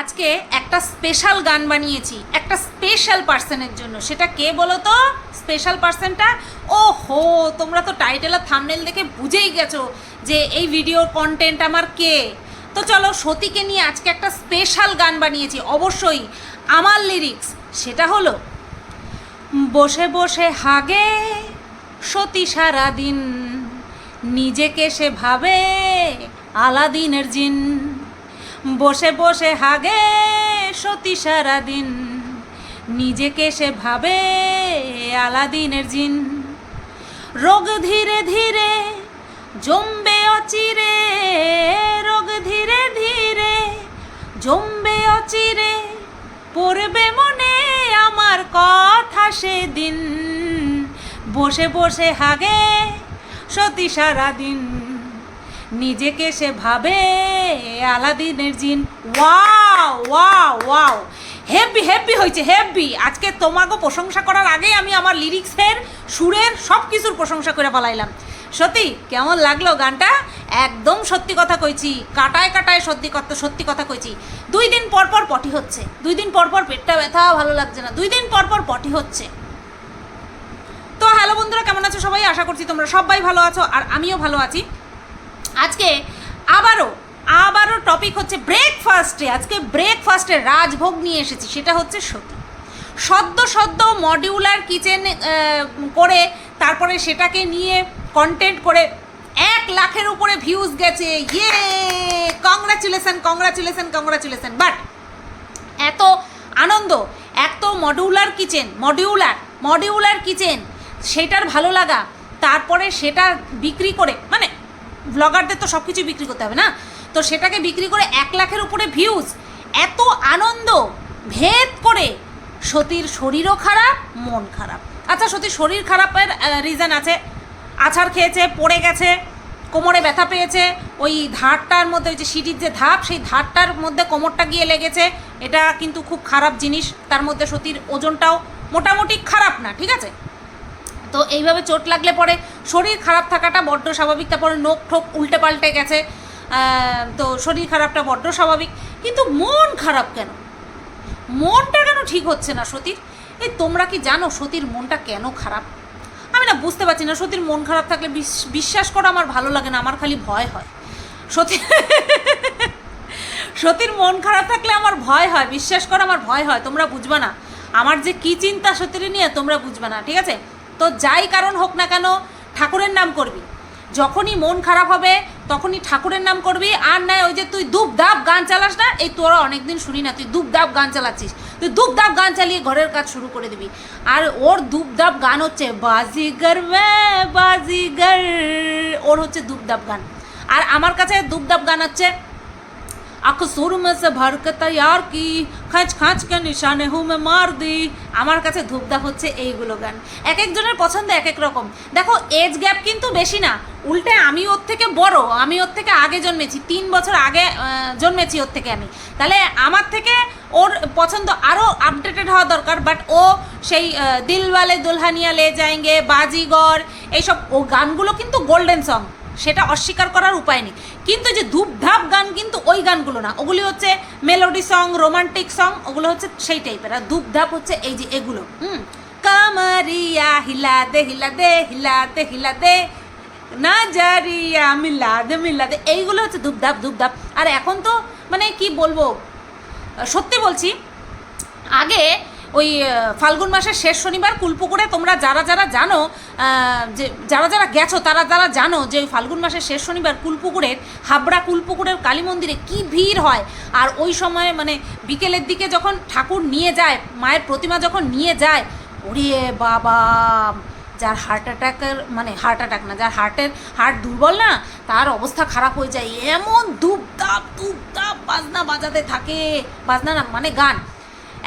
আজকে একটা স্পেশাল গান বানিয়েছি, একটা স্পেশাল পার্সনের জন্য। সেটা কে বলো তো? স্পেশাল পার্সনটা ও হো তোমরা তো টাইটেল আর থামনেল দেখে বুঝেই গেছো যে এই ভিডিওর কন্টেন্ট আমার কে। তো চলো সতীকে নিয়ে আজকে একটা স্পেশাল গান বানিয়েছি, অবশ্যই আমার লিরিক্স সেটা হলো, বসে বসে হাগে সতী সারাদিন, নিজেকে সে ভাবে আলাদিনের জিন। বসে বসে হাগে সতী সারাদিন। নিজেকে সে ভাবে আলাদিনের জিন। রোগ ধীরে ধীরে জমবে অচিরে, রোগ ধীরে ধীরে জমবে অচিরে, পড়বে মনে আমার কথা সেদিন। বসে বসে হাগে সতী সারাদিন। নিজেকে সে ভাবে আলাদিনের জিন। Wow wow wow. Heavy heavy হয়েছে হেভি আজকে তোমাকে প্রশংসা করার আগেই আমি আমার লিরিক্সের, সুরের সব কিছুর প্রশংসা করে পালাইলাম। সত্যি কেমন লাগল গানটা? একদম সত্যি কথা কইছি। কাটায় কাটায় সত্যি কথা সত্যি কথা কইছি। দুই দিন পর পর পটি হচ্ছে। দুই দিন পর পর পেটটা ব্যথা, ভালো লাগছে না। দুই দিন পর পর পটি হচ্ছে। তো হ্যালো বন্ধুরা, কেমন আছো সবাই? আশা করছি তোমরা সবাই ভালো আছো, আর আমিও ভালো আছি। আজকে আবারও আবারও টপিক হচ্ছে ব্রেকফাস্টে আজকে ব্রেকফাস্টে রাজভোগ নিয়ে এসেছি, সেটা হচ্ছে সতী। সদ্য সদ্য মডিউলার কিচেন করে তারপরে সেটাকে নিয়ে কন্টেন্ট করে এক লাখের উপরে ভিউজ গেছে। ইয়ে কংগ্রাচুলেশন কংগ্রাচুলেশন কংগ্রাচুলেশন বাট এত আনন্দ এক তো modular kitchen modular modular kitchen সেটার ভালো লাগা, তারপরে সেটা বিক্রি করে ব্লগারদের তো সব কিছু বিক্রি করতে হবে না? তো সেটাকে বিক্রি করে এক লাখের উপরে ভিউজ এত আনন্দ, ভেদ করে সতীর শরীরও খারাপ, মন খারাপ। আচ্ছা সতীর শরীর খারাপের রিজন আছে। আছাড় খেয়েছে, পড়ে গেছে, কোমরে ব্যথা পেয়েছে, ওই ধারটার মধ্যে, ওই যে সিঁড়ির যে ধাপ, সেই ধারটার মধ্যে কোমরটা গিয়ে লেগেছে। এটা কিন্তু খুব খারাপ জিনিস, তার মধ্যে সতীর ওজনটাও মোটামুটি খারাপ না, ঠিক আছে? তো এইভাবে চোট লাগলে পরে শরীর খারাপ থাকাটা বড্ড স্বাভাবিক, তারপরে নোখ ঠোক উল্টে পাল্টে গেছে তো শরীর খারাপটা বড্ড স্বাভাবিক। কিন্তু মন খারাপ কেন? মনটা কেন ঠিক হচ্ছে না সতীর? এই তোমরা কি জানো সতীর মনটা কেন খারাপ? আমি না বুঝতে পারছি না, সতীর মন খারাপ থাকলে বিশ- বিশ্বাস করো আমার ভালো লাগে না, আমার খালি ভয় হয়। সতী সতীর মন খারাপ থাকলে আমার ভয় হয়, বিশ্বাস করো আমার ভয় হয়, তোমরা বুঝবে না। আমার যে কী চিন্তা সতীর নিয়ে, তোমরা বুঝবে না, ঠিক আছে? তো যাই কারণ হোক না কেন, ঠাকুরের নাম করবি। যখনই মন খারাপ হবে, তখনই ঠাকুরের নাম করবি। আর নয় ওই যে তুই দুপ দাপ গান চালাস না, এই তোরা অনেকদিন শুনি না, তুই দুপ দাপ গান চালাচ্ছিস। তুই দুপ দাপ গান চালিয়ে ঘরের কাজ শুরু করে দিবি। আর ওর দুপ দাপ গান হচ্ছে বাজিগর বাজিগর, ওর হচ্ছে দুপ দাপ গান। আর আমার কাছে দুপ দাপ গান হচ্ছে আকসুর মেসে ভরকতা আর কি খাঁচ খাঁচ কে নিশানে হু মে মার দি। আমার কাছে ধূপদা হচ্ছে এইগুলো গান। এক একজনের পছন্দ এক এক রকম। দেখো এজ গ্যাপ কিন্তু বেশি না। উল্টে আমি ওর থেকে বড়, আমি ওর থেকে আগে জন্মেছি। তিন বছর আগে জন্মেছি ওর থেকে আমি। তাহলে আমার থেকে ওর পছন্দ আরও আপডেটেড হওয়া দরকার বাট ও সেই দিলওয়ালে দুলহানিয়া লে যায়গে, বাজিগর, এইসব, ও গানগুলো কিন্তু গোল্ডেন সং সেটা অস্বীকার করার উপায় নেই। কিন্তু যে ধূপধাপ গান কিন্তু ওই গানগুলো না। ওগুলি হচ্ছে মেলোডি সং রোমান্টিক সং ওগুলো হচ্ছে সেই টাইপের আর ধূপধাপ হচ্ছে এই যে এগুলো। হুম? কামারিয়া, হিলা দে হিলা দে হিলা দে হিলা দে, না জারিয়া, মিলা দে মিলা দে, এইগুলো হচ্ছে ধূপধাপ ধূপধাপ। আর এখন তো মানে কি বলব? সত্যি বলছি, আগে ওই ফাল্গুন মাসের শেষ শনিবার কুলপুকুরে তোমরা যারা যারা জানো যে, যারা যারা গেছো, তারা যারা জানো যে ওই ফাল্গুন মাসের শেষ শনিবার কুলপুকুরের, হাবড়া কুলপুকুরের কালী মন্দিরে কী ভিড় হয়। আর ওই সময় মানে বিকেলের দিকে যখন ঠাকুর নিয়ে যায়, মায়ের প্রতিমা যখন নিয়ে যায়, ওরে বাবা! যার হার্ট অ্যাটাকের মানে হার্ট অ্যাটাক না, যার হার্টের হার্ট দুর্বল না, তার অবস্থা খারাপ হয়ে যায়। এমন দুপ দাপ বাজনা বাজাতে থাকে। বাজনা না মানে গান।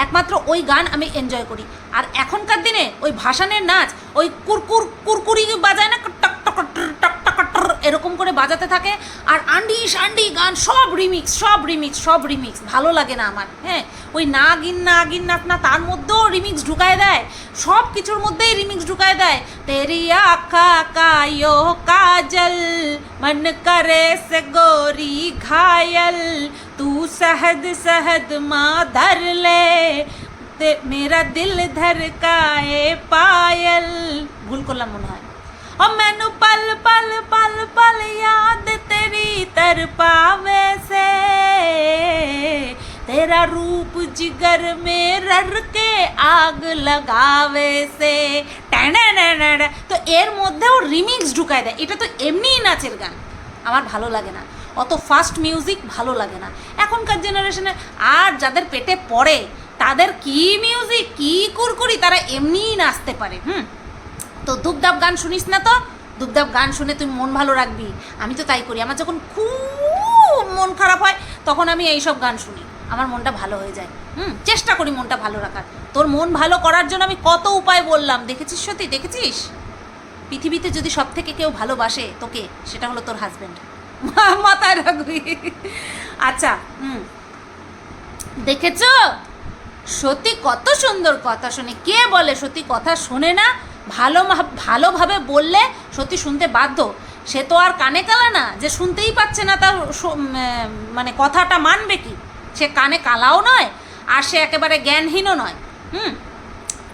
একমাত্র ওই গান আমি এনজয় করি। আর এখনকার দিনে ওই ভাসানের নাচ, ওই কুরকুর, কুরকুরি বাজায় না, টক টক টক টক টক টক এরকম করে বাজাতে থাকে। আর আন্ডি শান্ডি গান, সব রিমিক্স সব রিমিক্স সব রিমিক্স ভালো লাগে না আমার হ্যাঁ? ওই না গিন না গিন, না না, তার মধ্যেও রিমিক্স ঢুকায় দেয়। সব কিছুর মধ্যেই রিমিক্স ঢুকায় দেয়। তেরি আখা কায়ো কাজল, মন করে সে গোরি ঘায়ল। তু সহদ সহদ মা ধর লে মেরা দিল ধরকায়ে পাयल ভুল করলাম মনে হয়। ও মেনু পল পল পল পল याद तेरी तर पावे से तेरा रूप जिगर में रर के आग लगावे से ট্যানানানানা। তো এর মধ্যেও রিমিক্স ঢুকায় দেয় এটা তো এমনিই নাচের গান আমার ভালো লাগে না অত ফাস্ট মিউজিক ভালো লাগে না এখনকার জেনারেশনে আর যাদের পেটে পড়ে তাদের কি মিউজিক কি কুরকুরি তারা এমনিই নাচতে পারে হুম তো দুবদাব গান শুনিস না তো? দুবদাব গান শুনে তুই মন ভালো রাখবি। আমি তো তাই করি। আমার যখন খুব মন খারাপ হয়, তখন আমি এইসব গান শুনি। আমার মনটা ভালো হয়ে যায়। হুম, চেষ্টা করি মনটা ভালো রাখার। তোর মন ভালো করার জন্য আমি কত উপায় বললাম। দেখেছিস সত্যি? দেখেছিস? পৃথিবীতে যদি সব থেকে কেউ ভালোবাসে তোকে, সেটা হলো তোর হাজব্যান্ড মাথায় রাখবি। আচ্ছা হুম। দেখেছ? সত্যি কত সুন্দর কথা শোনে। কে বলে সত্যি কথা শোনে না? ভালো ভালোভাবে বললে সত্যি শুনতে বাধ্য। সে তো আর কানে কালা না, যে শুনতেই পাচ্ছে না তার মানে কথাটা মানবে কি? সে কানে কালাও নয়, আর সে একেবারে জ্ঞানহীনও নয়। হুম?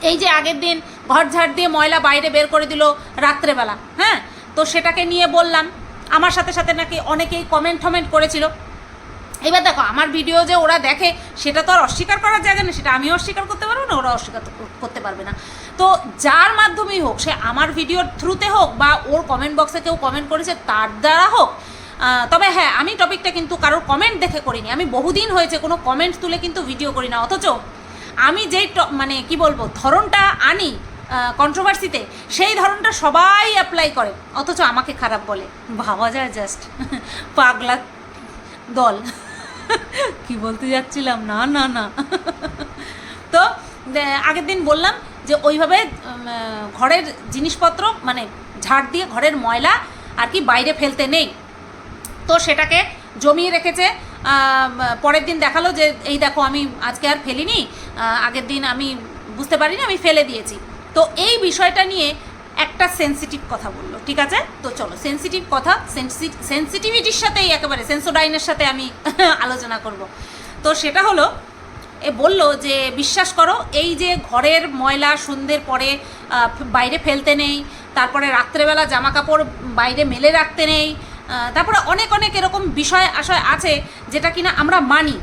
এই যে আগের দিন ঘর ঝাড় দিয়ে ময়লা বাইরে বের করে দিল রাত্রেবেলা হ্যাঁ? তো সেটাকে নিয়ে বললাম, আমার সাথে সাথে নাকি অনেকেই কমেন্ট টমেন্ট করেছিল। এবার দেখো, আমার ভিডিও যে ওরা দেখে, সেটা তো আর অস্বীকার করার জায়গা নেই, সেটা আমিও অস্বীকার করতে না ওরা অস্বীকার করতে পারবে না। তো যার মাধ্যমেই হোক, সে আমার ভিডিওর থ্রুতে হোক বা ওর কমেন্ট বক্সে কেউ কমেন্ট করেছে, তার দ্বারা হোক তবে হ্যাঁ আমি টপিকটা কিন্তু কারোর কমেন্ট দেখে করিনি। আমি বহুদিন হয়েছে কোনো কমেন্ট তুলে কিন্তু ভিডিও করি না। অথচ আমি যেই মানে কি বলব, ধরনটা আনি কন্ট্রোভার্সিতে সেই ধরনটা সবাই অ্যাপ্লাই করে। অথচ আমাকে খারাপ বলে। ভাবা যায় জাস্ট পাগলা দল। কি বলতে যাচ্ছিলাম? না না না। তো আগের দিন বললাম যে ওইভাবে ঘরের জিনিসপত্র মানে ঝাড় দিয়ে ঘরের ময়লা আর কি বাইরে ফেলতে নেই। তো সেটাকে জমিয়ে রেখেছে। পরের দিন দেখাল যে, এই দেখো, আমি আজকে আর ফেলিনি। আগের দিন আমি বুঝতে পারিনি, আমি ফেলে দিয়েছি। তো এই বিষয়টা নিয়ে একটা সেন্সিটিভ কথা বলল, ঠিক আছে? তো চলো সেন্সিটিভ কথা সেন্সিটিভিটির সাথেই একেবারে সেন্সোডাইনের সাথে আমি আলোচনা করব। তো সেটা হলো এ বলল যে, বিশ্বাস করো, এই যে ঘরের ময়লা সন্ধ্যের পরে বাইরে ফেলতে নেই, তারপরে রাত্রেবেলা জামা কাপড় বাইরে মেলে রাখতে নেই তারপরে অনেক অনেক এরকম বিষয় আশয় আছে যেটা কিনা আমরা মানি,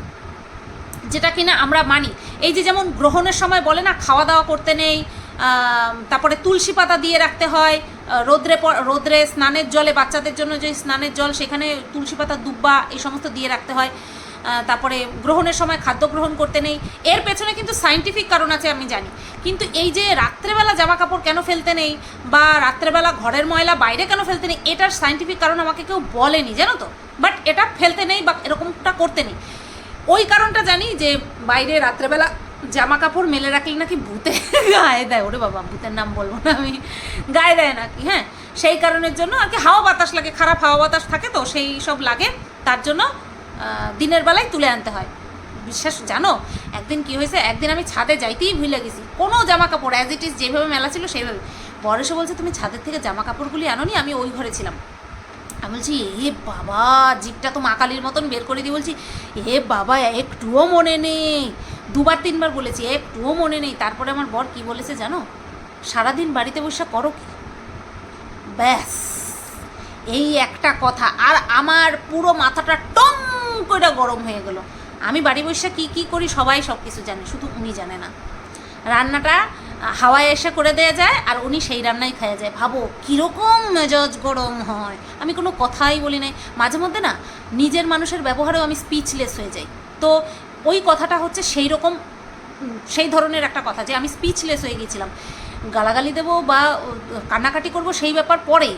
যেটা কিনা আমরা মানি। এই যে যেমন গ্রহণের সময় বলে না খাওয়া দাওয়া করতে নেই তারপরে তুলসী পাতা দিয়ে রাখতে হয় রোদ্রে রোদ্রে স্নানের জলে বাচ্চাদের জন্য যে স্নানের জল, সেখানে তুলসী পাতা, দুব্বা, এই সমস্ত দিয়ে রাখতে হয়। তারপরে গ্রহণের সময় খাদ্য গ্রহণ করতে নেই। এর পেছনে কিন্তু সাইন্টিফিক কারণ আছে, আমি জানি। কিন্তু এই যে রাত্রেবেলা জামা কাপড় কেন ফেলতে নেই বা রাত্রেবেলা ঘরের ময়লা বাইরে কেন ফেলতে নেই, এটার সাইন্টিফিক কারণ আমাকে কেউ বলেনি, জানো তো? বাট এটা ফেলতে নেই বা এরকমটা করতে নেই। ওই কারণটা জানি যে বাইরে রাত্রেবেলা জামা কাপড় মেলে রাখলে নাকি ভূতে গায়ে দেয়। ওরে বাবা, ভূতের নাম বলব না আমি। গায়ে দেয় নাকি হ্যাঁ? সেই কারণের জন্য আর কি হাওয়া বাতাস লাগে, খারাপ হাওয়া বাতাস থাকে তো, সেই সব লাগে। তার জন্য দিনের বেলায় তুলে আনতে হয়। বিশ্বাস, জানো? একদিন কি হয়েছে? একদিন আমি ছাদে যাইতেই ভুলে গেছি। কোনো জামা কাপড় অ্যাজ ইট ইজ যেভাবে মেলা ছিল সেইভাবে বড় এসে বলছে, তুমি ছাদের থেকে জামা কাপড়গুলি আনোনি? আমি ওই ঘরে ছিলাম। আমি বলছি, এ বাবা, জিপটা তো মা মতন বের করে দিয়ে বলছি, এ বাবা, একটুও মনে নেই। দুবার, তিনবার বলেছি, একটুও মনে নেই। তারপরে আমার বর কি বলেছে জানো? সারাদিন বাড়িতে বসে করো কি? ব্যাস, এই একটা কথা। আর আমার পুরো মাথাটা টম করে গরম হয়ে গেল। আমি বাড়ি বসে কি কি করি সবাই সব কিছু জানে, শুধু উনি জানে না। রান্নাটা হাওয়ায় এসে করে দেওয়া যায় আর উনি সেই রান্নাই খাওয়া যায়। ভাবো, কীরকম মেজাজ গরম হয়। আমি কোনো কথাই বলি নাই। মাঝে মধ্যে না, নিজের মানুষের ব্যবহারেও আমি স্পিচলেস হয়ে যাই। তো ওই কথাটা হচ্ছে সেই রকম সেই ধরনের একটা কথা যে আমি স্পিচলেস হয়ে গেছিলাম। গালাগালি দেবো বা কান্নাকাটি করব সেই ব্যাপার পরে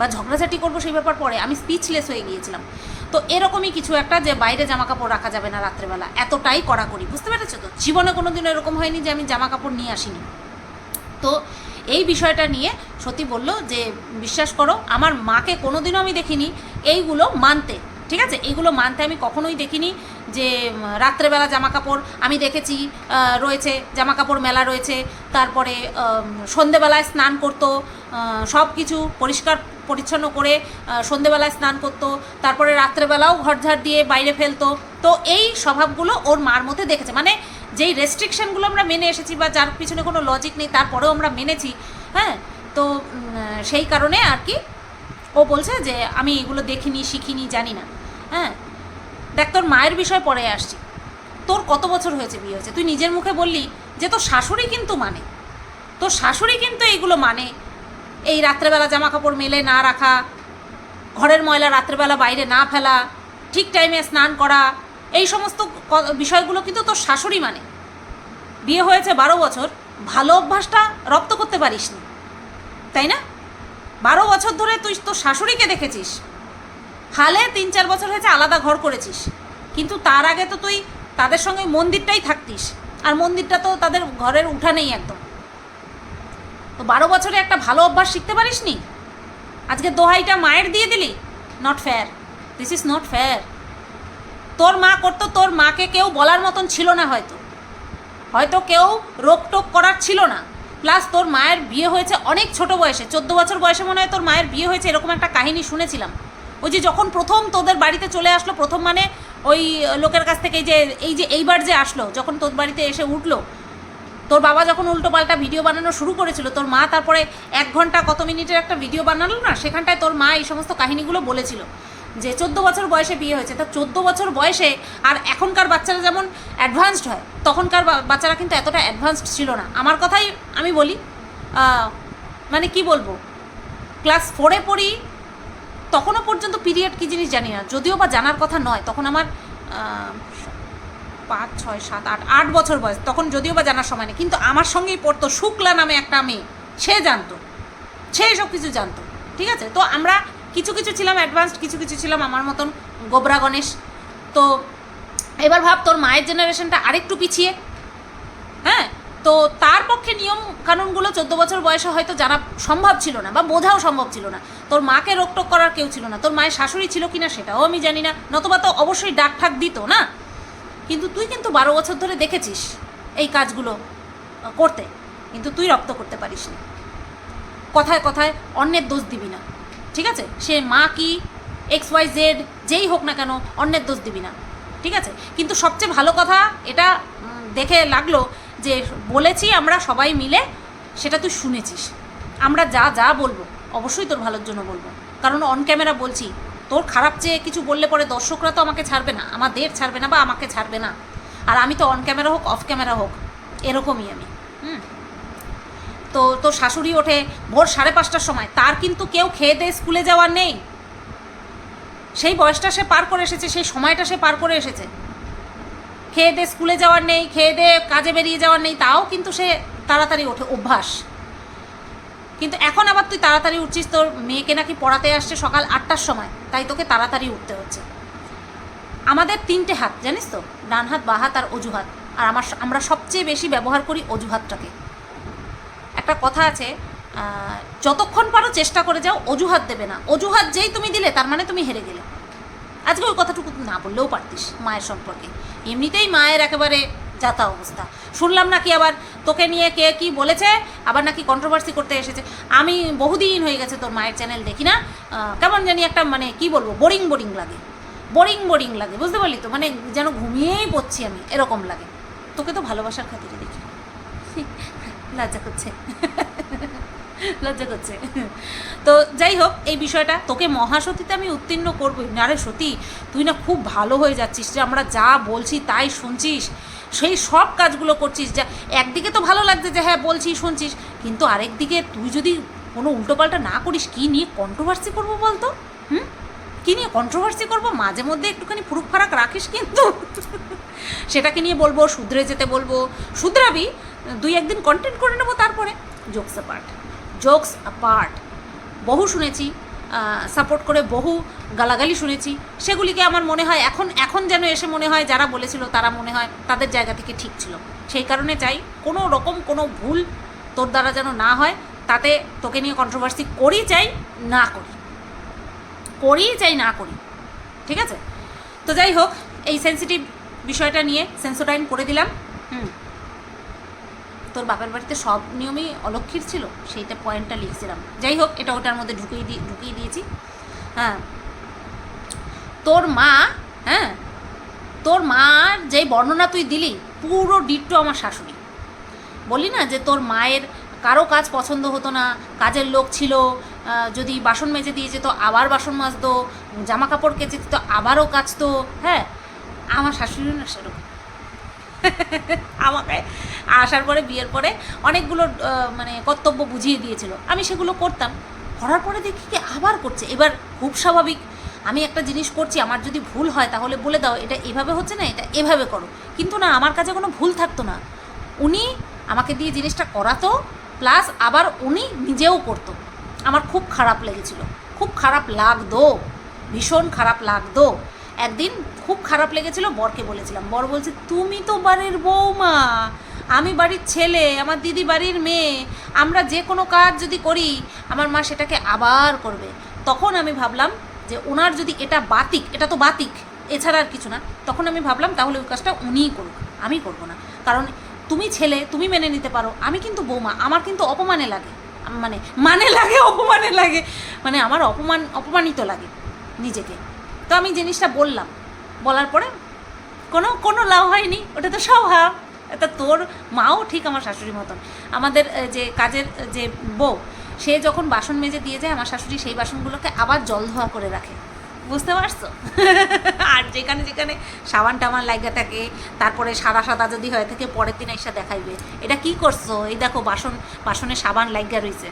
বা ঝগড়াঝাটি করব সেই ব্যাপার পরে আমি স্পিচলেস হয়ে গিয়েছিলাম। তো এরকমই কিছু একটা যে বাইরে জামা কাপড় রাখা যাবে না রাত্রেবেলা, এতটাই কড়াকড়ি, বুঝতে পেরেছ তো? জীবনে কোনো দিন এরকম হয়নি যে আমি জামা কাপড় নিয়ে আসিনি। তো এই বিষয়টা নিয়ে সতী বলল যে, বিশ্বাস করো, আমার মাকে কোনোদিনও আমি দেখিনি, এইগুলো মানতে। ঠিক আছে? এইগুলো মানতে আমি কখনোই দেখিনি যে রাত্রেবেলা জামা কাপড় আমি দেখেছি রয়েছে জামা কাপড় মেলা রয়েছে, তারপরে সন্ধেবেলায় স্নান করতো সব কিছু পরিষ্কার, পরিচ্ছন্ন করে সন্ধেবেলায় স্নান করতো, তারপরে রাত্রেবেলাও ঘরঝাড় দিয়ে বাইরে ফেলতো। তো এই স্বভাবগুলো ওর মার মধ্যে দেখেছে। মানে যেই রেস্ট্রিকশনগুলো আমরা মেনে এসেছি বা যার পিছনে কোনো লজিক নেই, তারপরেও আমরা মেনেছি হ্যাঁ? তো সেই কারণে আর কি ও বলছে যে, আমি এগুলো দেখিনি, শিখিনি, জানি না। হ্যাঁ? দেখ, তোর মায়ের বিষয় পরে আসছি। তোর কত বছর হয়েছে বিয়ে হয়েছে? তুই নিজের মুখে বললি যে, তোর শাশুড়ি কিন্তু মানে। তোর শাশুড়ি কিন্তু এইগুলো মানে। এই রাত্রেবেলা জামা কাপড় মেলে, না রাখা। ঘরের ময়লা রাত্রেবেলা বাইরে না ফেলা। ঠিক টাইমে স্নান করা। এই সমস্ত বিষয়গুলো কিন্তু তোর শাশুড়ি মানে। বিয়ে হয়েছে বারো বছর। ভালো অভ্যাসটা রপ্ত করতে পারিসনি। তাই না? বারো বছর ধরে তুই তোর শাশুড়িকে দেখেছিস? হালে তিন চার বছর হয়েছে আলাদা ঘর করেছিস। কিন্তু তার আগে তো তুই তাদের সঙ্গে মন্দিরটাই থাকতিস। আর মন্দিরটা তো তাদের ঘরের উঠানেই একদম। তো বারো বছরে একটা ভালো অভ্যাস শিখতে পারিসনি? আজকে দোহাইটা মায়ের দিয়ে দিলি? Not fair this is not fair তোর মা করতো, তোর মাকে কেউ বলার মতন ছিল না হয়তো। হয়তো কেউ রোকটোক করার ছিল না। প্লাস তোর মায়ের বিয়ে হয়েছে অনেক ছোট বয়সে, চোদ্দ বছর বয়সে মনে হয় তোর মায়ের বিয়ে হয়েছে এরকম একটা কাহিনী শুনেছিলাম। ওই যে যখন প্রথম তোদের বাড়িতে চলে আসলো, প্রথম মানে ওই লোকের কাছ থেকে যে, এই যে এইবার যে আসলো, যখন তোর বাড়িতে এসে উঠল, তোর বাবা যখন উল্টো পাল্টা ভিডিও বানানো শুরু করেছিল, তোর মা তারপরে এক ঘণ্টা কত মিনিটের একটা ভিডিও বানালো না, সেখানটায় তোর মা এই সমস্ত কাহিনীগুলো বলেছিল। যে চোদ্দ বছর বয়সে বিয়ে হয়েছে, তা চোদ্দ বছর বয়সে আর এখনকার বাচ্চারা যেমন অ্যাডভান্সড হয়, তখনকার বাচ্চারা কিন্তু এতটা অ্যাডভান্সড ছিল না। আমার কথাই আমি বলি মানে কি বলব? ক্লাস ফোরে পড়ি, তখনও পর্যন্ত পিরিয়ড কী জিনিস জানি না। যদিও বা জানার কথা নয়, তখন আমার পাঁচ, ছয়, সাত, আট আট বছর বয়স, তখন যদিও বা জানার সময় নেই। কিন্তু আমার সঙ্গেই পড়তো শুক্লা নামে একটা মেয়ে, সে জানতো, সে সব কিছু জানতো, ঠিক আছে? তো আমরা কিছু কিছু ছিলাম অ্যাডভান্সড কিছু কিছু ছিলাম আমার মতন গোবরা গণেশ। তো এবার ভাব তোর মায়ের জেনারেশনটা আরেকটু পিছিয়ে। হ্যাঁ? তো তার পক্ষে নিয়ম কানুনগুলো চোদ্দ বছর বয়সে হয়তো জানা সম্ভব ছিল না বা বোঝাও সম্ভব ছিল না। তোর মাকে রোকটোক করার কেউ ছিল না। তোর মায়ের শাশুড়ি ছিল কিনা সেটাও আমি জানি না। নতুবা তো অবশ্যই ডাক ঠাক দিত, না? কিন্তু তুই কিন্তু বারো বছর ধরে দেখেছিস এই কাজগুলো করতে। কিন্তু তুই রপ্ত করতে পারিস না কথায় কথায় অন্যের দোষ দিবি না। ঠিক আছে? সে মা কি এক্স ওয়াই জেড যেই হোক না কেন, অন্যের দোষ দিবি না। ঠিক আছে? কিন্তু সবচেয়ে ভালো কথা এটা দেখে লাগল যে বলেছি আমরা সবাই মিলে, সেটা তুই শুনেছিস। আমরা যা যা বলব, অবশ্যই তোর ভালোর জন্য বলব। কারণ অন ক্যামেরা বলছি, তোর খারাপ চেয়ে কিছু বললে পরে দর্শকরা তো আমাকে ছাড়বে না, আমাদের ছাড়বে না বা আমাকে ছাড়বে না। আর আমি তো অন ক্যামেরা হোক অফ ক্যামেরা হোক, এরকমই আমি, হুম? তো তোর শাশুড়ি ওঠে ভোর সাড়ে পাঁচটার সময়। তার কিন্তু কেউ খেয়ে দিয়ে স্কুলে যাওয়ার নেই। সেই বয়সটা সে পার করে এসেছে, সেই সময়টা সে পার করে এসেছে। খেয়ে দিয়ে স্কুলে যাওয়ার নেই, খেয়ে দিয়ে কাজে বেরিয়ে যাওয়ার নেই, তাও কিন্তু সে তাড়াতাড়ি ওঠে, অভ্যাস। কিন্তু এখন আবার তুই তাড়াতাড়ি উঠছিস, তোর মেয়েকে নাকি পড়াতে আসছে সকাল আটটার সময়, তাই তোকে তাড়াতাড়ি উঠতে হচ্ছে। আমাদের তিনটে হাত, জানিস তো? ডান হাত, বা হাত আর অজুহাত আর আমার আমরা সবচেয়ে বেশি ব্যবহার করি অজুহাতটাকে একটা কথা আছে যতক্ষণ পারো চেষ্টা করে যাও, অজুহাত দেবে না। অজুহাত যেই তুমি দিলে, তার মানে তুমি হেরে গেলে। আজকে ওই কথাটুকু না বললেও পারতিস মায়ের সম্পর্কে। এমনিতেই মায়ের একেবারে যাতা অবস্থা। শুনলাম নাকি আবার তোকে নিয়ে কে কি বলেছে, আবার নাকি কন্ট্রোভার্সি করতে এসেছে। আমি বহুদিন হয়ে গেছে তোর মায়ের চ্যানেল দেখি না। কেমন জানি একটা মানে কি বলব বোরিং বোরিং লাগে। বোরিং বোরিং লাগে, বুঝতে পারলি তো? মানে যেন ঘুমিয়েই পড়ছি আমি, এরকম লাগে। তোকে তো ভালোবাসার খাতিরে দেখি। লজ্জা করছে। লজ্জা করছে। তো যাই হোক, এই বিষয়টা, তোকে মহাসতীতে আমি উত্তীর্ণ করবই। না রে সতী, তুই না খুব ভালো হয়ে যাচ্ছিস যে আমরা যা বলছি তাই শুনছিস। সেই সব কাজগুলো করছিস যা, একদিকে তো ভালো লাগছে যে হ্যাঁ বলছি, শুনছিস। কিন্তু আরেকদিকে তুই যদি কোনো উল্টোপাল্টা না করিস, কী নিয়ে কন্ট্রোভার্সি করব বলতো? কী নিয়ে কন্ট্রোভার্সি করব? মাঝে মধ্যে একটুখানি ফুরুক ফারাক রাখিস কিন্তু। সেটাকে নিয়ে বলব, শুধরে যেতে বলব। শুধরাবি, দুই একদিন কন্টেন্ট করে নেব তারপরে। জোকস পার্ট জোকস পার্ট বহু শুনেছি সাপোর্ট করে বহু গালাগালি শুনেছি। সেগুলিকে আমার মনে হয় এখন এখন যেন এসে মনে হয় যারা বলেছিল তারা মনে হয় তাদের জায়গা থেকে ঠিক ছিল। সেই কারণে চাই কোনো রকম কোনো ভুল তোর দ্বারা যেন না হয়। তাতে তোকে নিয়ে কন্ট্রোভার্সি করি চাই, না করি। করি চাই, না করি। ঠিক আছে? তো যাই হোক, এই সেন্সিটিভ বিষয়টা নিয়ে সেন্সোটাইন করে দিলাম। হুম। তোর বাপের বাড়িতে সব নিয়মই অলক্ষীর ছিল? সেইটা পয়েন্টটা লিখছিলাম। যাই হোক, এটা ওটার মধ্যে ঢুকিয়ে দিয়ে ঢুকিয়ে দিয়েছি। হ্যাঁ। তোর মা হ্যাঁ? তোর মার যে বর্ণনা তুই দিলি, পুরো ডিট্টো আমার শাশুড়ি। বলি না যে তোর মায়ের কারও কাজ পছন্দ হতো না, কাজের লোক ছিল যদি বাসন মেজে দিয়ে যেত, আবার বাসন মাজতো জামা কাপড় কেচে দিত, আবারও কাচতো হ্যাঁ? আমার শাশুড়ি না সেরকম। আমাকে আসার পরে, বিয়ের পরে অনেকগুলো মানে কর্তব্য বুঝিয়ে দিয়েছিল। আমি সেগুলো করতাম। করার পরে দেখি কি আবার করছে। এবার খুব স্বাভাবিক, আমি একটা জিনিস করছি, আমার যদি ভুল হয় তাহলে বলে দাও, এটা এভাবে হচ্ছে না, এটা এভাবে করো। কিন্তু না, আমার কাছে কোনো ভুল থাকতো না। উনি আমাকে দিয়ে জিনিসটা করাতো, প্লাস আবার উনি নিজেও করতো। আমার খুব খারাপ লেগেছিল। খুব খারাপ লাগতো। ভীষণ খারাপ লাগতো। একদিন খুব খারাপ লেগেছিল, বরকে বলেছিলাম, বর বলছে, তুমি তো বাড়ির বৌমা আমি বাড়ির ছেলে, আমার দিদি বাড়ির মেয়ে। আমরা যে কোনো কাজ যদি করি, আমার মা সেটাকে আবার করবে। তখন আমি ভাবলাম যে ওনার যদি এটা বাতিক, এটা তো বাতিক, এছাড়া আর কিছু না। তখন আমি ভাবলাম, তাহলে ওই কাজটা উনিই করুক, আমি করব না। কারণ তুমি ছেলে, তুমি মেনে নিতে পারো, আমি কিন্তু বৌমা আমার কিন্তু অপমানে লাগে। মানে মানে লাগে, অপমানে লাগে। মানে আমার অপমান, অপমানিত লাগে নিজেকে। তো আমি জিনিসটা বললাম। বলার পরে কোনো কোনো লাভ হয়নি। ওটা তো স্বভাব। এটা তোর মাও ঠিক আমার শাশুড়ির মতন। আমাদের যে কাজের, যে বউ, সে যখন বাসন মেজে দিয়ে যায়, আমার শাশুড়ি সেই বাসনগুলোকে আবার জল ধোয়া করে রাখে। বুঝতে পারছ? আর যেখানে যেখানে সাবান টাবান লাগা থাকে, তারপরে সাদা সাদা যদি হয়ে থাকে পরের দিন এসে দেখাইবে। এটা কি করছ? এই দেখো, বাসন, বাসনে সাবান লাগা রয়েছে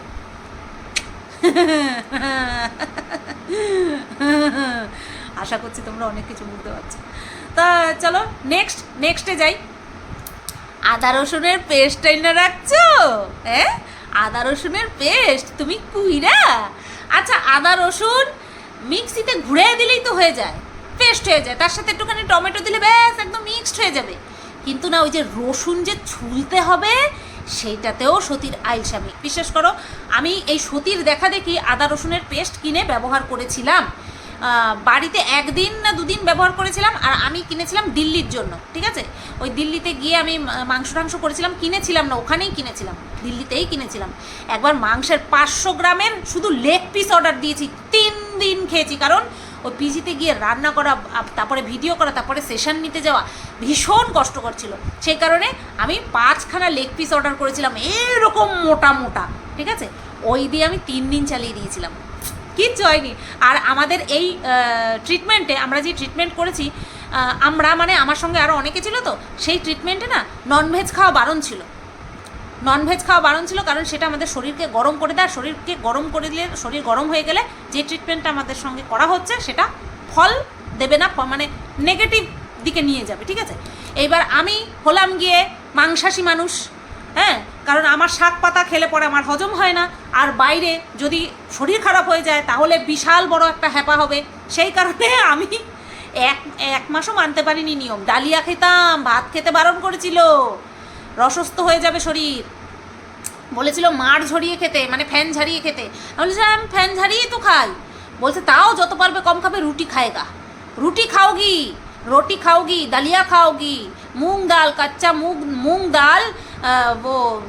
আশা করছি তোমরা অনেক কিছু বুঝতে পারছ। তা চলো নেক্সট নেক্সটে যাই। আদা রসুনের পেস্ট এনে রাখছো? হ্যাঁ? আদা রসুনের পেস্ট তুমি কুইরা? আচ্ছা আদা রসুন মিক্সিতে ঘুরে দিলেই তো হয়ে যায় পেস্ট হয়ে যায়। তার সাথে একটুখানি টমেটো দিলে ব্যাস, একদম মিক্সড হয়ে যাবে। কিন্তু না, ওই যে রসুন যে ছুলতে হবে, সেইটাতেও সতীর আইলসামি। বিশেষ করো, আমি এই সতীর দেখা দেখি আদা রসুনের পেস্ট কিনে ব্যবহার করেছিলাম। বাড়িতে একদিন না দুদিন ব্যবহার করেছিলাম আর আমি কিনেছিলাম দিল্লির জন্য, ঠিক আছে? ওই দিল্লিতে গিয়ে আমি মাংস টাংস করেছিলাম, কিনেছিলাম না, ওখানেই কিনেছিলাম, দিল্লিতেই কিনেছিলাম। একবার মাংসের পাঁচশো গ্রামের শুধু লেগ পিস অর্ডার দিয়েছি, তিন দিন খেয়েছি, কারণ ওই পিজিতে গিয়ে রান্না করা তারপরে ভিডিও করা, তারপরে সেশন নিতে যাওয়া ভীষণ কষ্টকর ছিল। সেই কারণে আমি পাঁচখানা লেগ পিস অর্ডার করেছিলাম, এরকম মোটা মোটা, ঠিক আছে? ওই দিয়ে আমি তিন দিন চালিয়ে দিয়েছিলাম। কিচ্ছু হয়নি। আর আমাদের এই ট্রিটমেন্টে আমরা যে ট্রিটমেন্ট করেছি আমরা মানে আমার সঙ্গে আরও অনেকে ছিল তো, সেই ট্রিটমেন্টে না ননভেজ খাওয়া বারণ ছিল। ননভেজ খাওয়া বারণ ছিল কারণ সেটা আমাদের শরীরকে গরম করে দেয়। শরীরকে গরম করে দিলে, শরীর গরম হয়ে গেলে যে ট্রিটমেন্টটা আমাদের সঙ্গে করা হচ্ছে, সেটা ফল দেবে না মানে নেগেটিভ দিকে নিয়ে যাবে, ঠিক আছে? এইবার আমি হলাম গিয়ে মাংসাশী মানুষ। হ্যাঁ কারণ আমার শাক পাতা খেলে পরে আমার হজম হয় না। আর বাইরে যদি শরীর খারাপ হয়ে যায়, তাহলে বিশাল বড় একটা হ্যাপা হবে। সেই কারণে আমি এক এক মাসও মানতে পারিনি নিয়ম। ডালিয়া খেতাম, ভাত খেতে বারণ করেছিল। রসস্থ হয়ে যাবে শরীর। বলেছিল, মার ঝরিয়ে খেতে মানে ফ্যান ঝাড়িয়ে খেতে। আমি বলেছিলাম আমি ফ্যান ঝাড়িয়েই তো খাই। বলছে, তাও যত পারবে কম খাবে, রুটি খায়গা রুটি খাওগি রুটি খাওগি ডালিয়া খাওগি মুগ ডাল কাচ্চা মুগ মুগ ডাল अ, वो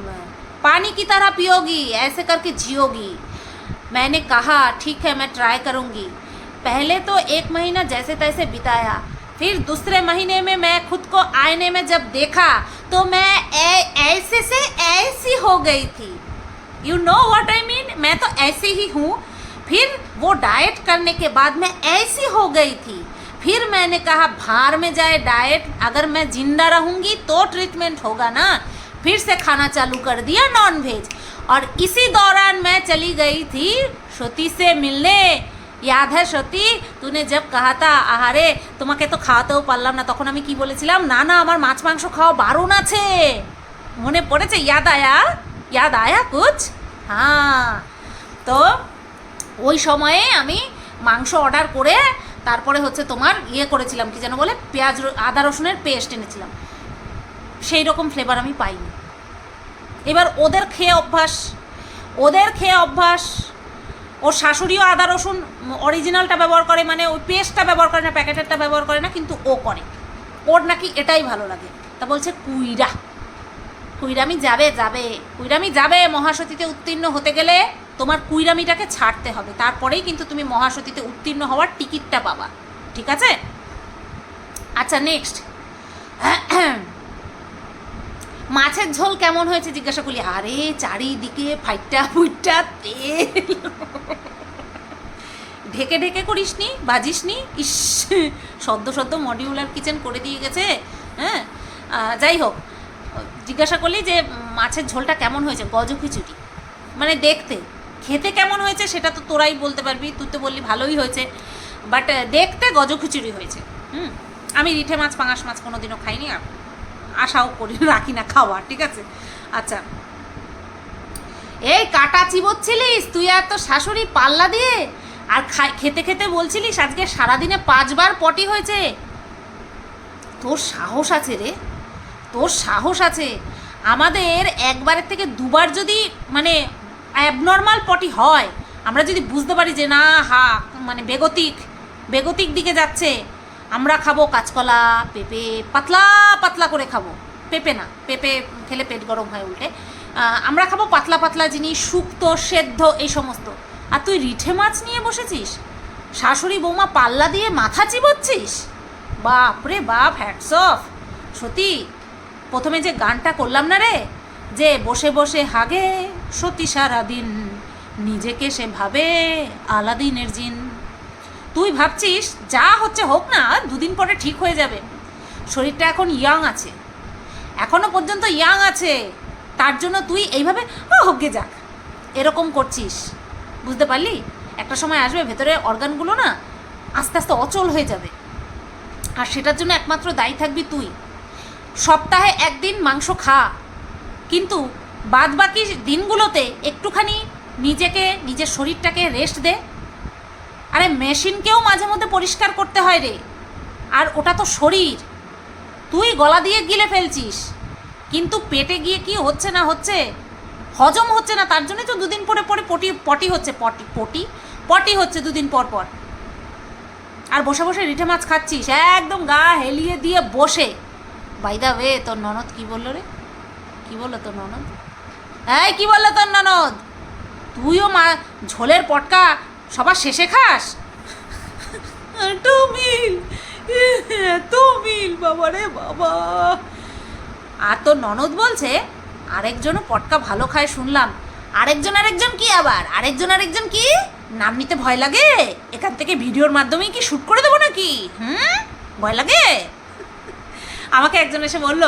पानी की तरह पियोगी ऐसे करके जियोगी। मैंने कहा ठीक है मैं ट्राई करूँगी। पहले तो एक महीना जैसे तैसे बिताया। फिर दूसरे महीने में मैं खुद को आईने में जब देखा तो मैं ऐसे से ऐसी हो गई थी। You know what I mean मैं तो ऐसी ही हूँ। फिर वो डाइट करने के बाद मैं ऐसी हो गई थी। फिर मैंने कहा बाहर में जाए डाइट अगर मैं ज़िंदा रहूँगी तो ट्रीटमेंट होगा ना। फिर से खाना चालू कर दिया नॉन वेज और इसी दौरान मैं चली गई थी श्रुति से मिलने याद है শ্রুতি তুনে জব कहा था আহারে তোমাকে তো খাওয়াতেও পারলাম না তখন আমি কি বলেছিলাম না না আমার মাছ মাংস খাওয়া বারণ আছে মনে পড়েছে ইয়াদ আয়া ইয়াদ আয়া কুছ হ্যাঁ তো ওই সময়ে আমি মাংস অর্ডার করে তারপরে হচ্ছে তোমার ইয়ে করেছিলাম কি যেন বলে পেঁয়াজ র- আদা রসুনের পেস্ট এনেছিলাম সেই রকম ফ্লেভার আমি পাইনি। এবার ওদের খেয়ে অভ্যাস, ওদের খেয়ে অভ্যাস, ওর শাশুড়িও আদা রসুন অরিজিনালটা ব্যবহার করে মানে ওই পেস্টটা ব্যবহার করে না, প্যাকেটেরটা ব্যবহার করে না, কিন্তু ও করে। ওর নাকি এটাই ভালো লাগে। তা বলছে কুইরা কুইরামি যাবে যাবে কুইরামি যাবে, মহাসতীতে উত্তীর্ণ হতে গেলে তোমার কুইরামিটাকে ছাড়তে হবে। তারপরেই কিন্তু তুমি মহাসতীতে উত্তীর্ণ হওয়ার টিকিটটা পাবা। ঠিক আছে? আচ্ছা নেক্সট মাছের ঝোল কেমন হয়েছে জিজ্ঞাসা করলি? আরে, চারিদিকে ফাইটটা ফুইটটা ঢেকে ঢেকে করিস নি বাজিস নি ইস, সদ্য সদ্য মডিউলার কিচেন করে দিয়ে গেছে হ্যাঁ? যাই হোক, জিজ্ঞাসা করলি যে মাছের ঝোলটা কেমন হয়েছে? গজ খিচুড়ি। মানে দেখতে, খেতে কেমন হয়েছে সেটা তো তোরাই বলতে পারবি, তুই তো বললি ভালোই হয়েছে। বাট, দেখতে গজ খিচুড়ি হয়েছে। হুম? আমি রিঠে মাছ, পাঙাশ মাছ কোনোদিনও খাইনি আর আশাও করি, রাখি না খাওয়া ঠিক আছে? আচ্ছা। এই কাটা চিবোচ্ছিলিস তুই আর তোর শাশুড়ি পাল্লা দিয়ে? আর খেতে খেতে বলছিলিস আজকে সারাদিনে পাঁচবার পটি হয়েছে? তোর সাহস আছে রে। তোর সাহস আছে। আমাদের একবারের থেকে দুবার যদি মানে অ্যাবনর্মাল পটি হয়, আমরা যদি বুঝতে পারি যে না, হা মানে বেগতিক বেগতিক দিকে যাচ্ছে আমরা খাব কাঁচকলা, পেঁপে, পাতলা পাতলা করে খাব। পেঁপে না, পেঁপে খেলে পেট গরম হয় উল্টে। আমরা খাব পাতলা পাতলা জিনিস, শুক্তো, সেদ্ধ, এই সমস্ত। আর তুই রিঠে মাছ নিয়ে বসেছিস? শাশুড়ি বৌমা পাল্লা দিয়ে মাথা চিবোচ্ছিস? বাপ রে বাপ হ্যাটস অফ সত্যি প্রথমে যে গানটা করলাম না রে? যে বসে বসে হাগে সতী সারাদিন, নিজেকে সে ভাবে আলাদিনের জিন। তুই ভাবছিস যা হচ্ছে হোক না দুদিন পরে ঠিক হয়ে যাবে। শরীরটা এখন ইয়াং আছে। এখনও পর্যন্ত ইয়াং আছে। তার জন্য তুই এইভাবে "ও, হোক যাক। এরকম করছিস। বুঝতে পারলি? একটা সময় আসবে ভেতরে অর্গানগুলো না আস্তে আস্তে অচল হয়ে যাবে। আর সেটার জন্য একমাত্র দায়ী থাকবি তুই। সপ্তাহে একদিন মাংস খা। কিন্তু বাদ বাকি দিনগুলোতে একটুখানি নিজেকে নিজের শরীরটাকে রেস্ট দে। আরে মেশিনকেও মাঝে মধ্যে পরিষ্কার করতে হয় রে। আর ওটা তো শরীর। তুই গলা দিয়ে গিলে ফেলছিস। কিন্তু পেটে গিয়ে কি হচ্ছে না হচ্ছে? হজম হচ্ছে না, তার জন্যই তো দুদিন পরে পরে পটি পটি হচ্ছে, পটি পটি পটি হচ্ছে দুদিন পর পর। আর বসে বসে রিঠে মাছ খাচ্ছিস, একদম গা হেলিয়ে দিয়ে বসে। বাইদা ওয়ে তোর ননদ কি বলল রে? কি বলল তোর ননদ? এই, কি বলল তোর ননদ? তুইও মা, ঝোলের পটকা সবার শেষে খাস? এত মিল এত মিল বাবা রে বাবা। আর তোর ননদ বলছে আরেকজনও পটকা ভালো খায় শুনলাম। আরেকজন আরেকজন কি আবার? আরেকজন আরেকজন কি? নাম নিতে ভয় লাগে? এখান থেকে ভিডিওর মাধ্যমে কি শ্যুট করে দেবো নাকি? হুম? ভয় লাগে? আমাকে একজন এসে বলল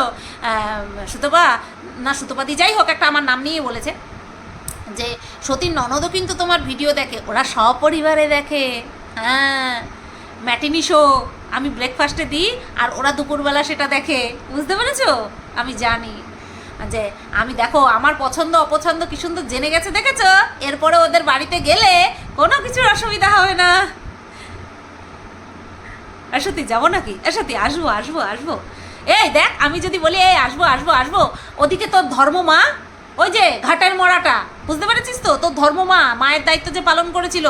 সুতপা না সুতপাদি যাই হোক একটা আমার নাম নিয়ে বলেছে। যে সতীর ননদও কিন্তু তোমার ভিডিও দেখে, ওরা সপরিবারে দেখে। হ্যাঁ ম্যাটিনি শো আমি ব্রেকফাস্টে দিই আর ওরা দুপুরবেলা সেটা দেখে। বুঝতে পেরেছ? আমি জানি। যে আমি দেখো, আমার পছন্দ, অপছন্দ কি সুন্দর জেনে গেছে, দেখেছ? এরপরে ওদের বাড়িতে গেলে কোনো কিছুর অসুবিধা হবে না। সত্যি যাব নাকি? সত্যি আসব আসব আসব। এই দেখ, আমি যদি বলি, এই, আসব আসব আসব, ওদিকে তোর ধর্মমা ওই যে ঘাটের মরাটা, বুঝতে পেরেছিস তো? তোর ধর্মমা মায়ের দায়িত্ব যে পালন করেছিল।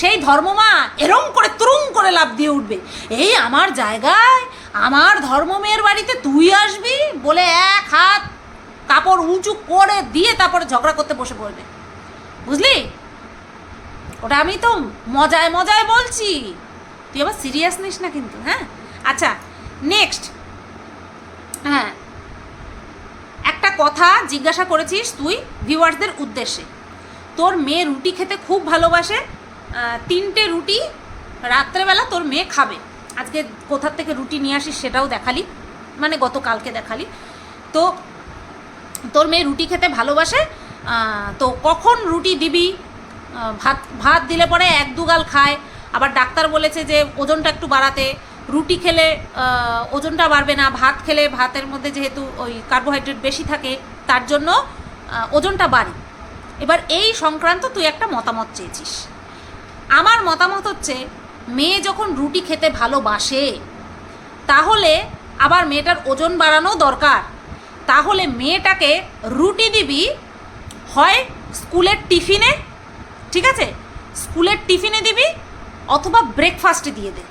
সেই ধর্মমা এরম করে তুরুম করে লাভ দিয়ে উঠবে। এই আমার জায়গায়, আমার ধর্ম মেয়ের বাড়িতে তুই আসবি বলে এক হাত কাপড় উঁচু করে দিয়ে তারপরে ঝগড়া করতে বসে পড়বে। বুঝলি? ওটা আমি তো মজায় মজায় বলছি। তুই আবার সিরিয়াস নিস না কিন্তু হ্যাঁ? আচ্ছা নেক্সট হ্যাঁ একটা কথা জিজ্ঞাসা করেছিস তুই ভিউয়ার্সদের উদ্দেশ্যে। তোর মেয়ে রুটি খেতে খুব ভালোবাসে তিনটে রুটি রাত্রেবেলা তোর মেয়ে খাবে। আজকে কোথার থেকে রুটি নিয়ে আসিস সেটাও দেখালি মানে গতকালকে দেখালি। তো তোর মেয়ে রুটি খেতে ভালোবাসে তো কখন রুটি দিবি? ভাত ভাত দিলে পরে এক দুগাল খায়, আবার ডাক্তার বলেছে যে ওজনটা একটু বাড়াতে। রুটি খেলে ওজনটা বাড়বে না, ভাত খেলে, ভাতের মধ্যে যেহেতু ওই কার্বোহাইড্রেট বেশি থাকে, তার জন্য ওজনটা বাড়ে। এবার এই সংক্রান্ত তুই একটা মতামত চেয়েছিস। আমার মতামত হচ্ছে, মেয়ে যখন রুটি খেতে ভালোবাসে, তাহলে আবার মেয়েটার ওজন বাড়ানো দরকার। তাহলে মেয়েটাকে রুটি দিবি, হয় স্কুলের টিফিনে, ঠিক আছে? স্কুলের টিফিনে দিবি, অথবা ব্রেকফাস্টে দিয়ে দে।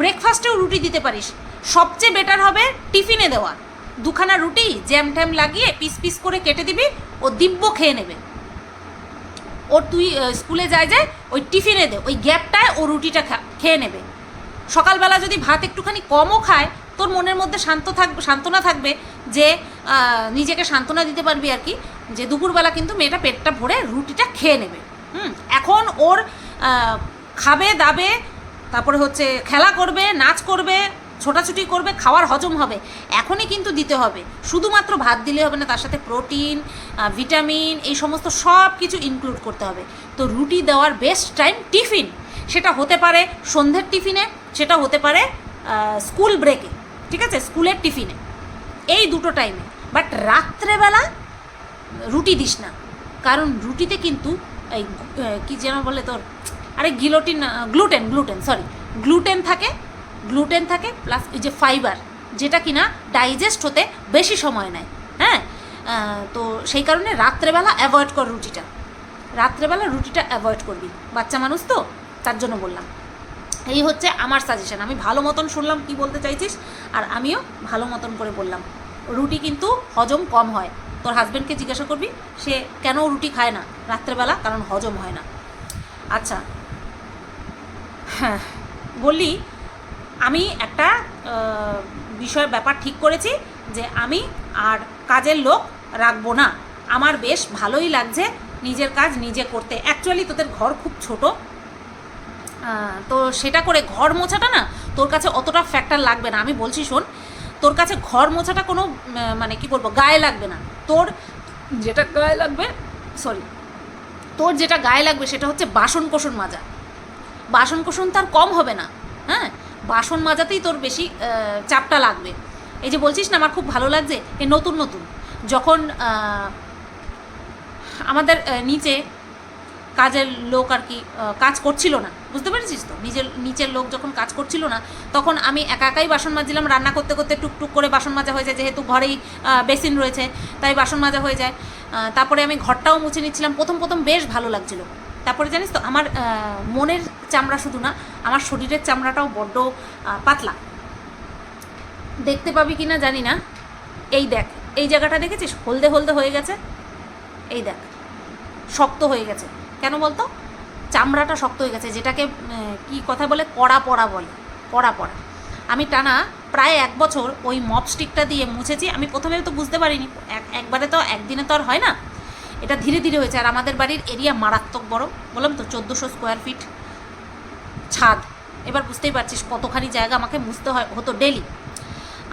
ব্রেকফাস্টেও রুটি দিতে পারিস। সবচেয়ে বেটার হবে টিফিনে দেওয়া। দুখানা রুটি জ্যাম ট্যাম লাগিয়ে পিস পিস করে কেটে দিবি, ও দিব্য খেয়ে নেবে। ওর তুই স্কুলে যায় যায় ওই টিফিনে দে, ওই গ্যাপটায় ও রুটিটা খেয়ে নেবে। সকালবেলা যদি ভাত একটুখানি কমও খায়, তোর মনের মধ্যে শান্ত থাকবে সান্ত্বনা থাকবে যে নিজেকে সান্ত্বনা দিতে পারবি আর কি, যে দুপুরবেলা কিন্তু মেয়েটা পেটটা ভরে রুটিটা খেয়ে নেবে। হুম, এখন ওর খাবে দাবে তারপরে হচ্ছে খেলা করবে, নাচ করবে, ছোটাছুটি করবে, খাওয়ার হজম হবে। এখনই কিন্তু দিতে হবে। শুধুমাত্র ভাত দিলে হবে না, তার সাথে প্রোটিন ভিটামিন, এই সমস্ত সব কিছু ইনক্লুড করতে হবে। তো রুটি দেওয়ার বেস্ট টাইম টিফিন। সেটা হতে পারে সন্ধ্যের টিফিনে, সেটা হতে পারে স্কুল ব্রেকে ঠিক আছে? স্কুলের টিফিনে। এই দুটো টাইমে বাট রাত্রেবেলা রুটি দিস না। কারণ রুটিতে কিন্তু এই কি যেন বলে তোর? আরে guillotine gluten gluten sorry gluten থাকে গ্লুটেন থাকে প্লাস এই যে ফাইবার যেটা কিনা ডাইজেস্ট হতে বেশি সময় নেয় হ্যাঁ? তো সেই কারণে রাত্রেবেলা অ্যাভয়েড কর রুটিটা। রাত্রেবেলা রুটিটা অ্যাভয়েড করবি। বাচ্চা মানুষ তো, তার জন্য বললাম। এই হচ্ছে আমার সাজেশন আমি ভালো মতন শুনলাম কি বলতে চাইছিস, আর আমিও ভালো মতন করে বললাম। রুটি কিন্তু হজম কম হয়। তোর হাজব্যান্ডকে জিজ্ঞাসা করবি, সে কেন রুটি খায় না রাত্রেবেলা? কারণ হজম হয় না। আচ্ছা হ্যাঁ বললি আমি একটা আহ, বিষয়ের ব্যাপার ঠিক করেছি যে আমি আর কাজের লোক রাখব না। আমার বেশ ভালোই লাগছে নিজের কাজ নিজে করতে। অ্যাকচুয়ালি তোদের ঘর খুব ছোট। তো সেটা করে ঘর মোছাটা না তোর কাছে অতটা ফ্যাক্টর লাগবে না। আমি বলছি শোন তোর কাছে ঘর মোছাটা কোনো মানে কি বলব গায়ে লাগবে না। তোর যেটা গায়ে লাগবে সরি তোর যেটা গায়ে লাগবে সেটা হচ্ছে বাসন কোসন মাজা। বাসন কোসন তার কম হবে না হ্যাঁ? বাসন মাজাতেই তোর বেশি চাপটা লাগবে। এই যে বলছিস না, আমার খুব ভালো লাগছে, এ নতুন নতুন। যখন আমাদের নিচে কাজের লোক আর কি কাজ করছিল না, বুঝতে পেরেছিস তো? নিজের, নিচের লোক যখন কাজ করছিল না, তখন আমি একা একাই বাসন মাজছিলাম, রান্না করতে করতে টুকটুক করে বাসন মাজা হয়ে যায়, যেহেতু ঘরেই বেসিন রয়েছে, তাই বাসন মাজা হয়ে যায়। তারপরে আমি ঘরটাও মুছে নিচ্ছিলাম। প্রথম প্রথম বেশ ভালো লাগছিল। তারপরে জানিস তো, আমার মনের চামড়া শুধু না, আমার শরীরের চামড়াটাও বড্ড পাতলা। দেখতে পাবি কি না জানি না। এই দেখ, এই জায়গাটা দেখেছিস? হলদে হলদে হয়ে গেছে। এই দেখ, শক্ত হয়ে গেছে। কেন বলতো? চামড়াটা শক্ত হয়ে গেছে, যেটাকে কি কথা বলে? কড়া পড়া বলে কড়া পড়া। আমি টানা প্রায় এক বছর ওই মপ স্টিকটা দিয়ে মুছেছি। আমি প্রথমে তো বুঝতে পারিনি, এক- একবারে তো একদিনে তো আর হয় না। এটা ধীরে ধীরে হয়েছে। আর আমাদের বাড়ির এরিয়া মারাত্মক বড়। বললাম তো চোদ্দোশো স্কোয়ার ফিট ছাদ। এবার বুঝতেই পারছিস কতখানি জায়গা আমাকে মুছতে হয় হতো ডেলি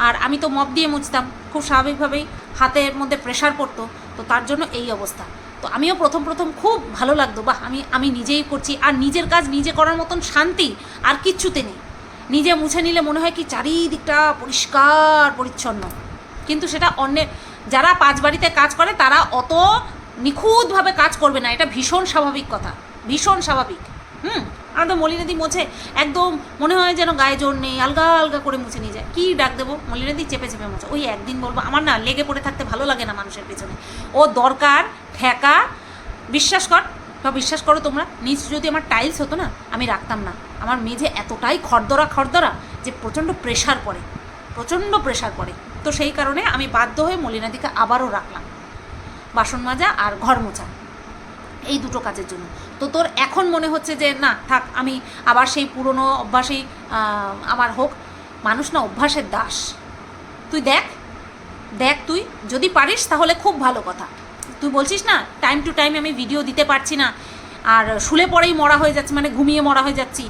আর আমি তো মপ দিয়ে মুছতাম। খুব স্বাভাবিকভাবেই হাতের মধ্যে প্রেশার পড়তো। তো তার জন্য এই অবস্থা। তো আমিও প্রথম প্রথম খুব ভালো লাগতো। বাহ, আমি আমি নিজেই করছি। আর নিজের কাজ নিজে করার মতন শান্তি আর কিচ্ছুতে নেই। নিজে মুছে নিলে মনে হয় কি চারিদিকটা পরিষ্কার, পরিচ্ছন্ন। কিন্তু সেটা অন্যের যারা পাঁচ বাড়িতে কাজ করে, তারা অত নিখুঁতভাবে কাজ করবে না, এটা ভীষণ স্বাভাবিক কথা, ভীষণ স্বাভাবিক। হুম, আমরা তো মলিনাদি মোছে একদম মনে হয় যেন গায়ে জোর নেই, আলগা আলগা করে মুছে নিয়ে যায়। কী ডাক দেবো? মলিনাদি চেপে চেপে মোছে। ওই একদিন বলব, আমার না লেগে পড়ে থাকতে ভালো লাগে না মানুষের পেছনে। ও দরকার, ঠেকা, বিশ্বাস কর, বা বিশ্বাস করো তোমরা নিচ যদি আমার টাইলস হতো না, আমি রাখতাম না। আমার মেঝে এতটাই খড়দরা খড়দরা যে প্রচণ্ড প্রেশার পড়ে, প্রচণ্ড প্রেশার পড়ে। তো সেই কারণে আমি বাধ্য হয়ে মলিনাদিকে আবারও রাখলাম। বাসন মাজা আর ঘর মোছা। এই দুটো কাজের জন্য। তো তোর এখন মনে হচ্ছে যে, না, থাক, আমি আবার সেই পুরনো অভ্যাসেই আমার হোক। মানুষ না অভ্যাসের দাস। তুই দেখ দেখ তুই, যদি পারিস তাহলে খুব ভালো কথা। তুই বলছিস না টাইম টু টাইম আমি ভিডিও দিতে পারছি না। আর শুলে পরেই মরা হয়ে যাচ্ছে মানে ঘুমিয়ে মরা হয়ে যাচ্ছি।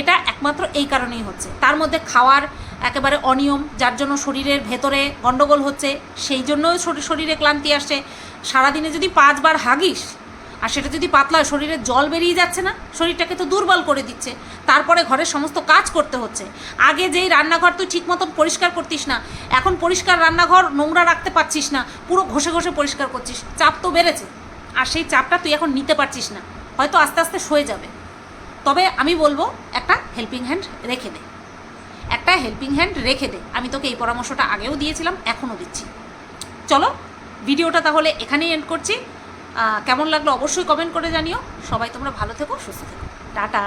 এটা একমাত্র এই কারণেই হচ্ছে। তার মধ্যে খাওয়ার একেবারে অনিয়ম, যার জন্য শরীরের ভেতরে গণ্ডগোল হচ্ছে, সেই জন্যই শরী- শরীরে ক্লান্তি আসছে। সারাদিনে যদি পাঁচবার হাগিস, আর সেটা যদি পাতলা শরীরে জল বেরিয়ে যাচ্ছে না, শরীরটাকে তো দুর্বল করে দিচ্ছে। তারপরে ঘরের সমস্ত কাজ করতে হচ্ছে। আগে যেই রান্নাঘর তুই ঠিক মতন পরিষ্কার করতিস না, এখন পরিষ্কার রান্নাঘর নোংরা রাখতে পারছিস না, পুরো ঘষে ঘষে পরিষ্কার করছিস। চাপ তো বেড়েছে, আর সেই চাপটা তুই এখন নিতে পারছিস না। হয়তো আস্তে আস্তে সয়ে যাবে। তবে আমি বলব, একটা হেল্পিং হ্যান্ড রেখে দে। একটা হেল্পিং হ্যান্ড রেখে দে। আমি তোকে এই পরামর্শটা আগেও দিয়েছিলাম, এখনও দিচ্ছি। চলো, ভিডিওটা তাহলে এখানেই এন্ড করছি। কেমন লাগল অবশ্যই কমেন্ট করে জানিও। সবাই তোমরা ভালো থেকো, সুস্থ থেকো। টাটা।